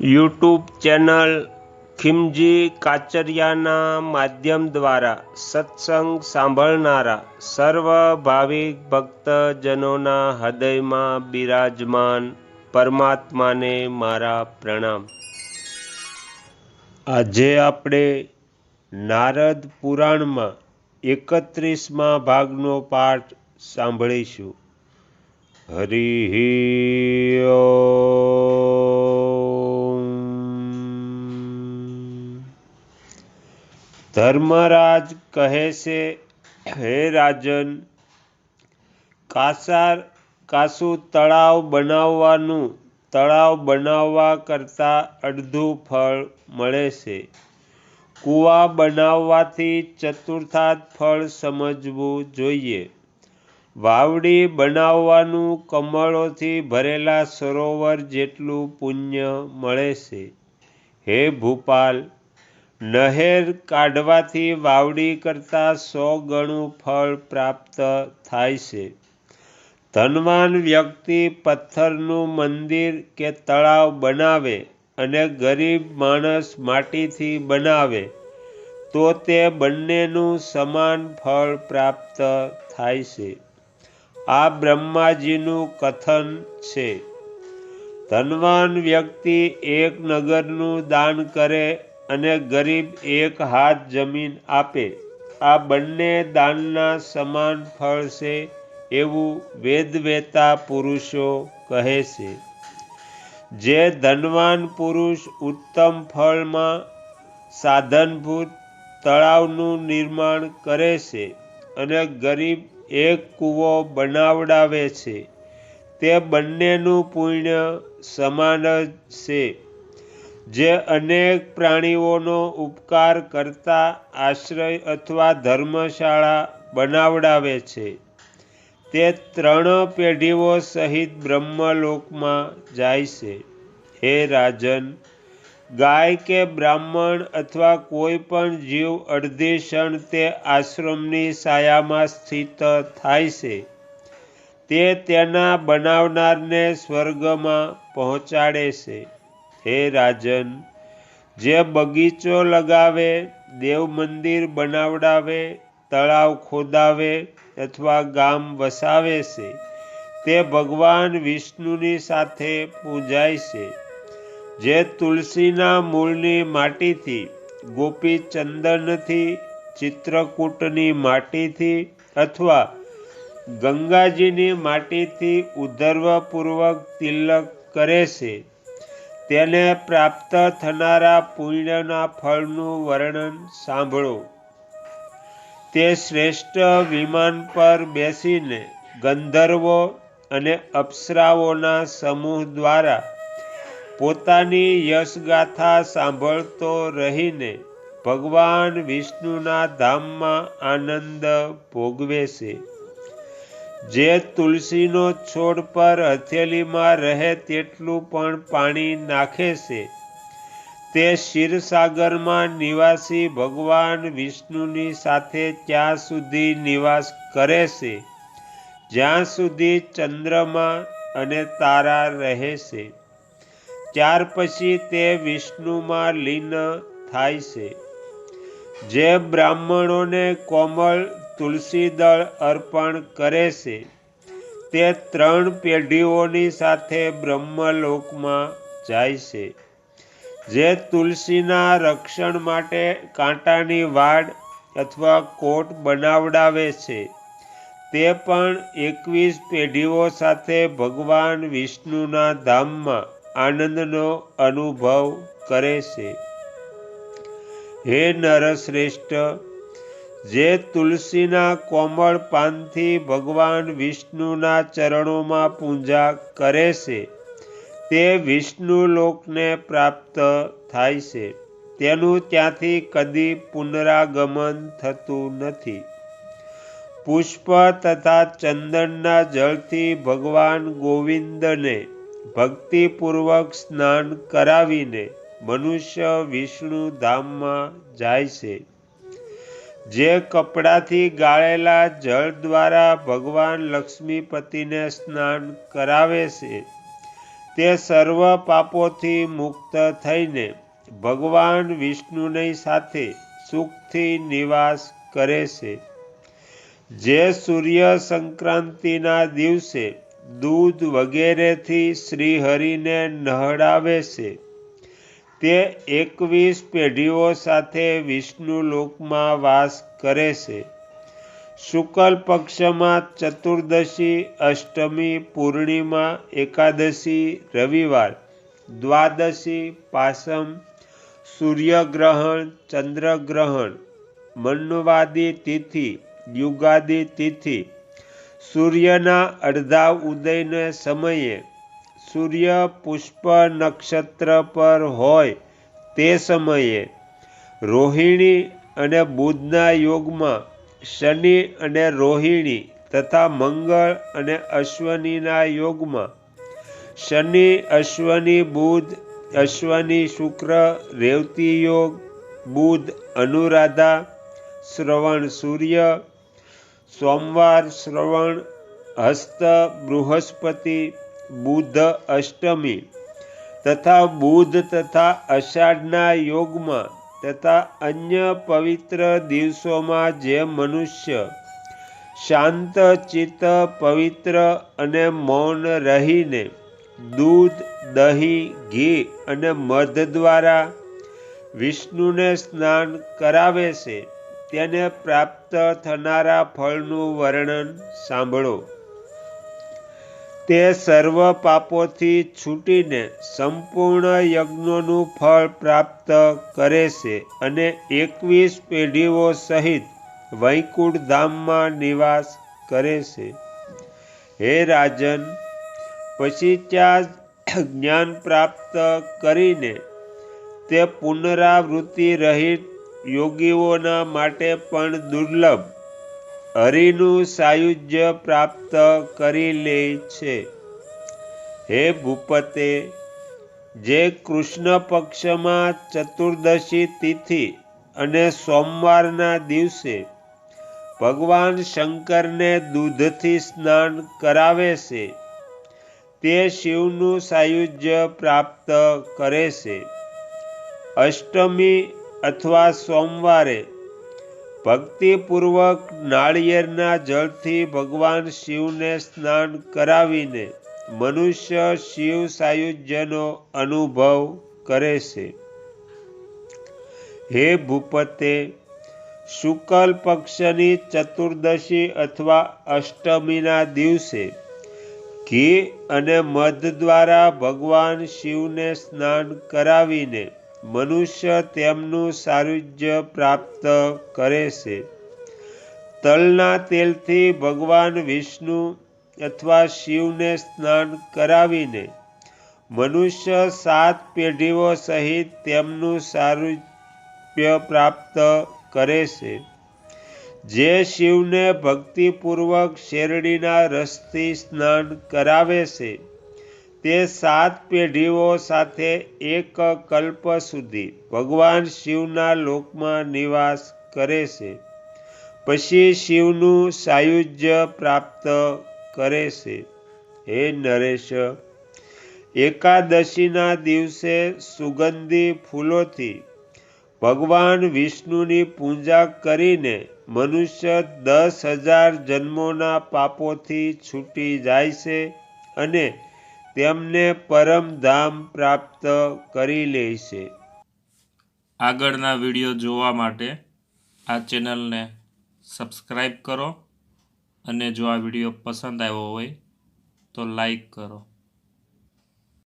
YouTube channel ખિમજી કાચરિયાના માધ્યમ દ્વારા સત્સંગ સાંભળનારા સર્વ ભાવિક ભક્તજનોના હૃદયમાં બિરાજમાન પરમાત્માને મારા પ્રણામ. આજે આપણે નારદ પુરાણમાં એકત્રીસમાં ભાગનો પાઠ સાંભળીશું. હરિ ધર્મરાજ કહે છે, હે રાજન, કાસાર, કાસું તળાવ બનાવવાનું, તળાવ બનાવવા કરતાં અડધું ફળ મળે છે. કૂવા બનાવવાથી ચતુર્થાત ફળ સમજવું જોઈએ. વાવડી બનાવવાનું કમળોથી ભરેલા સરોવર જેટલું પુણ્ય મળે છે. હે ભૂપાલ નહેર કાઢવાથી વાવડી કરતાં સો ગણું ફળ પ્રાપ્ત થાય છે. ધનવાન વ્યક્તિ પથ્થરનું મંદિર કે તળાવ બનાવે અને ગરીબ માણસ માટીથી બનાવે, તો તે બંનેનું સમાન ફળ પ્રાપ્ત થાય છે. આ બ્રહ્માજીનું કથન છે. ધનવાન વ્યક્તિ એક નગરનું દાન કરે અને ગરીબ એક હાથ જમીન આપે. આ બંને દાનના સમાન ફળ છે એવું વેદવેતા પુરુષો કહે છે. જે ધનવાન પુરુષ ઉત્તમ ફળમાં સાધનભૂત તળાવનું નિર્માણ કરે છે અને ગરીબ એક કૂવો બનાવડાવે છે. તે બંનેનું પુણ્ય સમાન જ છે. જે અનેક પ્રાણીઓનો ઉપકાર કરતા આશ્રય અથવા ધર્મશાળા બનાવડાવે છે. તે ત્રણ પેઢીઓ સહિત બ્રહ્મલોકમાં જાય છે. હે રાજન, ગાય કે બ્રાહ્મણ અથવા કોઈ પણ જીવ અડધી ક્ષણ તે આશ્રમની સાયામાં સ્થિત થાય છે. તે તેના બનાવનારને સ્વર્ગમાં પહોંચાડે છે. હે રાજન જે બગીચો લગાવે, દેવ મંદિર બનાવડાવે, તળાવ ખોદાવે અથવા ગામ વસાવે છે, તે ભગવાન વિષ્ણુની સાથે પૂજાય છે. જે તુલસીના મૂળની માટીથી, ગોપી ચંદનથી, ચિત્રકૂટની માટીથી અથવા ગંગાજીની માટીથી ઉધર્વપૂર્વક તિલક કરે છે. તેને પ્રાપ્ત થનારા પુણ્યના ફળનું વર્ણન સાંભળો. તે શ્રેષ્ઠ વિમાન પર બેસીને ગંધર્વો અને અપ્સરાઓના સમૂહ દ્વારા પોતાની યશગાથા સાંભળતો રહીને ભગવાન વિષ્ણુના ધામમાં આનંદ ભોગવે છે. જે તુલસીનો છોડ પર હથેલીમાં રહે તેટલું પણ પાણી નાખે છે. તે ક્ષીરસાગરમાં નિવાસી ભગવાન વિષ્ણુની સાથે ત્યાં સુધી નિવાસ કરે છે. જ્યાં સુધી ચંદ્રમા અને તારા રહે છે. ત્યાર પછી તે વિષ્ણુમાં લીન થાય છે. જે બ્રાહ્મણોને કોમળ તુલસી દળ અર્પણ કરે છે. તે ત્રણ પેઢીઓની સાથે બ્રહ્મલોકમાં જાય છે. જે તુલસીના રક્ષણ માટે કાંટાની વાડ અથવા કોટ બનાવડાવે છે. તે પણ એકવીસ પેઢીઓ સાથે ભગવાન વિષ્ણુના ધામમાં આનંદનો અનુભવ કરે છે. હે નરશ્રેષ્ઠ જે તુલસીના કોમળ પાનથી ભગવાન વિષ્ણુના ચરણોમાં પૂજા કરે છે, તે વિષ્ણુ લોકને પ્રાપ્ત થાય છે. તેનું ત્યાંથી કદી પુનરાગમન થતું નથી. પુષ્પ તથા ચંદનના જળથી ભગવાન ગોવિંદને ભક્તિપૂર્વક સ્નાન કરાવીને મનુષ્ય વિષ્ણુ ધામમાં જાય છે. જે કપડાથી ગાળેલા જળ દ્વારા ભગવાન લક્ષ્મીપતિને સ્નાન કરાવે છે, તે સર્વ પાપોથી મુક્ત થઈને ભગવાન વિષ્ણુની સાથે સુખથી નિવાસ કરે છે. જે સૂર્ય સંક્રાંતિના દિવસે દૂધ વગેરેથી શ્રીહરિને નહડાવે છે તે એકવીસ પેઢીઓ સાથે વિષ્ણુ લોકમાં વાસ કરે છે. શુકલ પક્ષમાં ચતુર્દશી, અષ્ટમી, પૂર્ણિમા, એકાદશી, રવિવાર, દ્વાદશી, પાસમ, સૂર્યગ્રહણ, ચંદ્રગ્રહણ મન્વાદી તિથિ, યુગાદી તિથિ, સૂર્યના અડધા ઉદયને સમયે સૂર્ય પુષ્પ નક્ષત્ર પર હોય તે સમયે રોહિણી અને બુધના યોગમાં શનિ અને રોહિણી તથા મંગળ અને અશ્વનીના યોગમાં શનિ, અશ્વની બુધ, અશ્વની શુક્ર, રેવતી યોગ, બુધ, અનુરાધા, શ્રવણ સૂર્ય, સોમવાર, શ્રવણ, હસ્ત, બૃહસ્પતિ બુધ અષ્ટમી તથા બુધ તથા અષાઢના યોગમાં તથા અન્ય પવિત્ર દિવસોમાં જે મનુષ્ય શાંત, ચિત્ત, પવિત્ર અને મૌન રહીને દૂધ, દહીં, ઘી અને મધ દ્વારા વિષ્ણુને સ્નાન કરાવે છે, તેને પ્રાપ્ત થનારા ફળનું વર્ણન સાંભળો. તે સર્વ પાપોથી છૂટીને સંપૂર્ણ યજ્ઞોનું ફળ પ્રાપ્ત કરે છે અને એકવીસ પેઢીઓ સહિત વૈકુંઠ ધામમાં નિવાસ કરે છે. હે રાજન, પછી ત્યાં જ્ઞાન પ્રાપ્ત કરીને તે પુનરાવૃત્તિ રહિત યોગીઓના માટે પણ દુર્લભ હરિનું સાયુજ્ય પ્રાપ્ત કરી લે છે. હે ભૂપતે, જે કૃષ્ણ પક્ષમાં ચતુર્દશી તિથિ અને સોમવારના દિવસે ભગવાન શંકરને દૂધથી સ્નાન કરાવે છે, તે શિવનું સાયુજ્ય પ્રાપ્ત કરે છે. અષ્ટમી અથવા સોમવારે ભક્તિપૂર્વક નાળિયેરના જળથી ભગવાન શિવને સ્નાન કરાવીને મનુષ્ય શિવ સાયુજ્યનો અનુભવ કરે છે. હે ભૂપતે, શુકલ પક્ષની ચતુર્દશી અથવા અષ્ટમીના દિવસે ઘી અને મધ દ્વારા ભગવાન શિવને સ્નાન કરાવીને મનુષ્ય તેમનું સાયુજ્ય પ્રાપ્ત કરે છે. તલના તેલથી ભગવાન વિષ્ણુ અથવા શિવને સ્નાન કરાવીને મનુષ્ય સાત પેઢીઓ સહિત તેમનું સારુપ્ય પ્રાપ્ત કરે છે. જે શિવને ભક્તિપૂર્વક શેરડીના રસથી સ્નાન કરાવે છે. તે સાત પેઢીઓ સાથે એક કલ્પ સુધી ભગવાન શિવના લોકમાં નિવાસ કરે છે. પછી શિવનું સાયુજ્ય પ્રાપ્ત કરે છે. હે નરેશ, એકાદશીના દિવસે સુગંધી ફૂલોથી ભગવાન વિષ્ણુની પૂજા કરીને મનુષ્ય દસ હજાર જન્મોના પાપોથી છૂટી જાય છે અને તેમને પરમધામ પ્રાપ્ત કરી લે છે. આગળના વીડિયો જોવા માટે આ ચેનલને સબસ્ક્રાઈબ કરો અને જો આ વીડિયો પસંદ આવ્યો હોય તો લાઈક કરો.